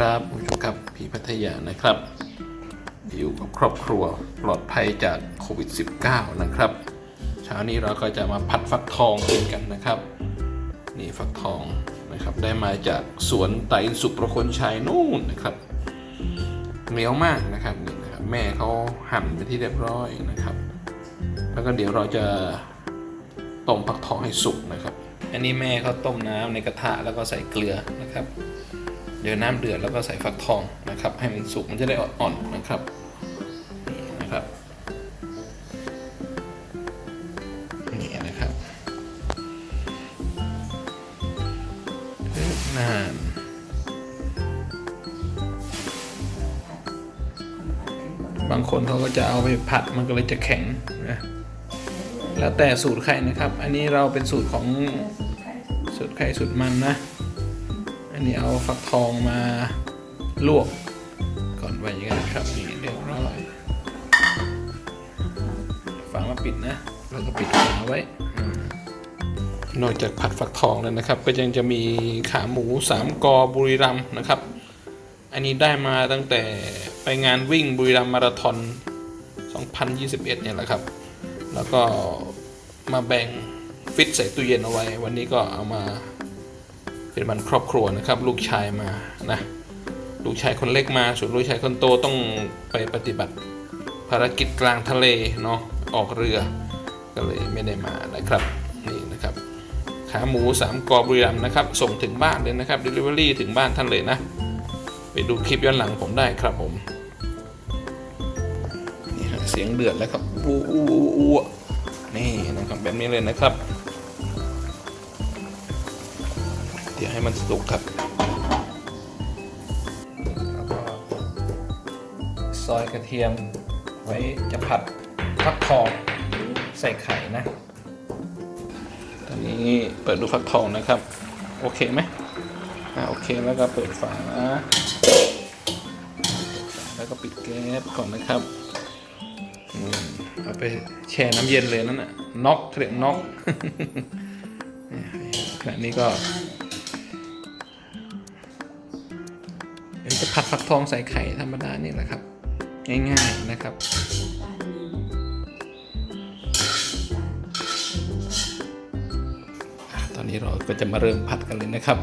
ครับคุณผู้ชมครับพี่พัทยานะครับ อยู่กับครอบครัวปลอดภัยจากโควิด -19 นะครับเช้านี้เราก็จะมาผัดฟักทองกินกันนะครับ นี่ฟักทองนะครับ ได้มาจากสวนไตรสุประคนชัยนู่นนะครับเหนียวมากนะครับนี่นะครับ แม่เขาหั่นไปที่เรียบร้อยนะครับ แล้วก็เดี๋ยวเราจะต้มฟักทองให้สุกนะครับ อันนี้แม่เขาต้มน้ำในกระทะแล้วก็ใส่เกลือนะครับ เดี๋ยวน้ำเดือดแล้วก็ใส่ฟักทองนะครับ ให้มันสุกมันจะได้อ่อนๆนะครับนี่นะครับนี่นะครับนานบางคนเขาก็จะเอาไปผัดมันก็เลยจะแข็งนะแล้วแต่สูตรใครนะครับ อันนี้เราเป็นสูตรของสูตรใครสูตรมันนะ อันนี้เอาฟักทองมาลวกก่อนไว้อย่างนี้นะครับนี่เรียบร้อยฝามาปิดนะ แล้วก็ปิดฝาไว้ นอกจากผัดฟักทองแล้วนะครับ ก็ยังจะมีขาหมูสามกอบุรีรัมนะครับ อันนี้ได้มาตั้งแต่ไปงานวิ่งบุรีรัมมาราธอน2021 เนี่ยแหละครับ แล้วก็มาแบ่งฟิตใส่ตู้เย็นเอาไว้ วันนี้ก็เอามา เป็นวันครอบครัวนะครับ ลูกชายมานะลูกชายคนเล็กมาส่วนลูกชายคนโตต้องไปปฏิบัติภารกิจกลางทะเลเนาะออกเรือก็เลยไม่ได้มานะครับนี่นะครับขาหมูสามกอบุรีรัมนะครับ ส่งถึงบ้านเลยนะครับ Delivery ถึงบ้านท่านเลยนะ ไปดูคลิปย้อนหลังผมได้ครับผมนี่ฮะเสียงเดือดแล้วครับอู้อู้อู้อู้นี่นะครับแบบนี้เลยนะครับ ดี๋ยวให้มันสุกครับแล้วก็ซอยกระเทียมไว้จะผัดฟักทองใส่ไข่นะ ตอนนี้เปิดดูฟักทองนะครับ โอเคไหมอ่าโอเคแล้วก็เปิดฝาแล้วก็ปิดแก๊สก่อนนะครับอืมเอาไปแช่น้ำเย็นเลยนั่นน่ะน็อกเขาเรียกน็อกขณะนี้ก็ จะผัดฟักทองใส่ไข่ธรรมดานี่แหละครับ ง่ายๆนะครับตอนนี้เราก็จะมาเริ่มผัดกันเลยนะครับ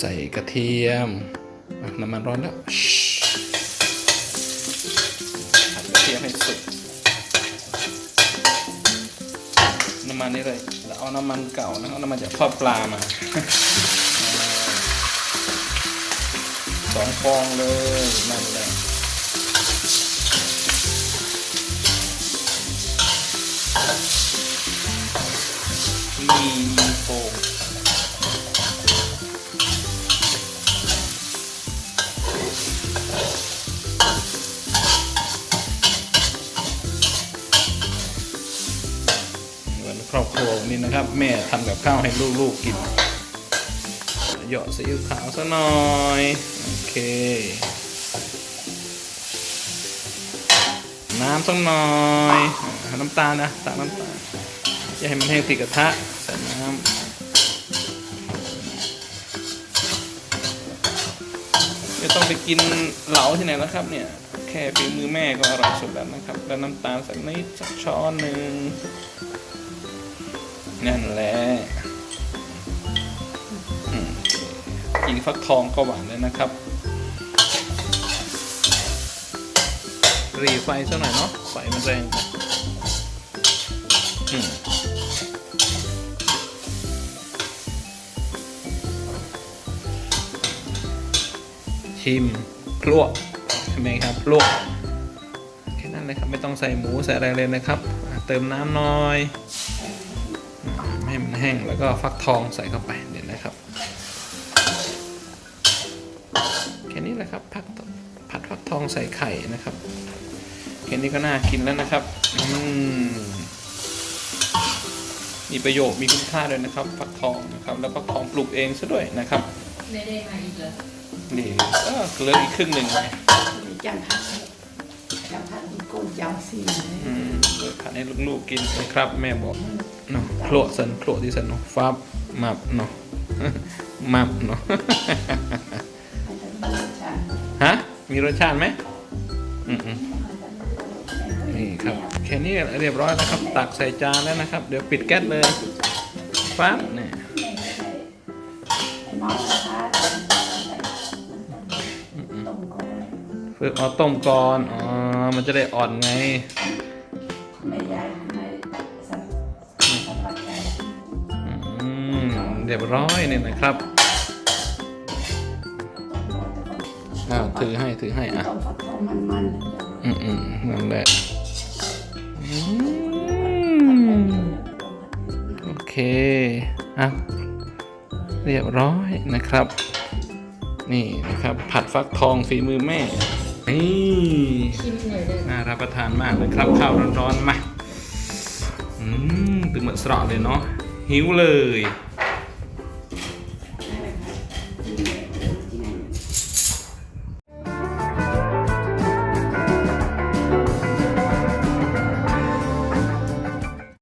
ใส่กระเทียมน้ำมันร้อนแล้วผัดกระเทียมให้สุก น้ำ มันนี่เลยแล้วเอาน้ำมันเก่านะเอาน้ำมันจากทอดปลามาสองฟองเลยนั่นแหละมีโฟงเหมือน รอบครัวนี่นะครับ แม่ทำกับข้าวให้ลูกๆกินหยาะซีอิ๊วขาวซะหน่อย โอเค น้ำสักหน่อยน้ำตาลนะตามน้ำตาลอย่าให้มันแห้งติดกระทะใส่น้ำไม่ต้องไปกินเหลาที่ไหนแล้วครับเนี่ยแค่ฝีมือแม่ก็อร่อยสุดแล้วนะครับ แล้วน้ำตาลสักนิดสักช้อนหนึ่ง นั่นแหละกินฟักทองก็หวานเลยนะครับ รีไฟสักหน่อยเนาะไฟมันแรงอืมชิมลวกใช่ไหมครับลวกแค่นั้นเลยครับ ไม่ต้องใส่หมูใส่อะไรเลยนะครับอะเติมน้ำหน้อยอะไม่ ให้มันแห้งแล้วก็ฟักทองใส่เข้าไปเดี๋ยวนะครับ แค่นี้แหละครับผัดผัดฟักทองใส่ไข่นะครับแค่นี้ก็น่ากินแล้วนะครับอืมมีประโยชน์มีคุณค่าด้วยนะครับฟักทองนะครับแล้วฟักทองปลูกเองซะด้วยนะครับไม่ได้มาอีกเลยนี่เออเหลืออีกครึ่งหนึ่งเลยจำพัดจำพัดอีกคนจำสี่เลยอืมเปิดผัดให้ลูกๆกินนะครับแม่บอกจ เนาะโคลสันโคลที่สันเนาะฟับมับเนาะมับเนาะฮะมีรสชาติไหมอืมอืมนี่ครับแค่นี้เรียบร้อยแล้วครับ ตักใส่จานแล้วนะครับ เดี๋ยวปิดแก๊สเลยฟับเนี่ยฝึกเอาต้มก่อนอ๋อมันจะได้อ่อนไง รียบร้อยเนี่ยนะครับอ้าวถือให้ถือให้อะต้มฟักทองมันอืมอืมนั่นแหละอืมโอเคอะเรียบร้อยนะครับ นี่นะครับผัดฟักทองฝีมือแม่นี่ๆชิมหน่อยเลยน่ารับประทานมากเลยครับข้าวร้อนๆมาอืมตึงเหมือนสระเลยเนาะหิวเลยอ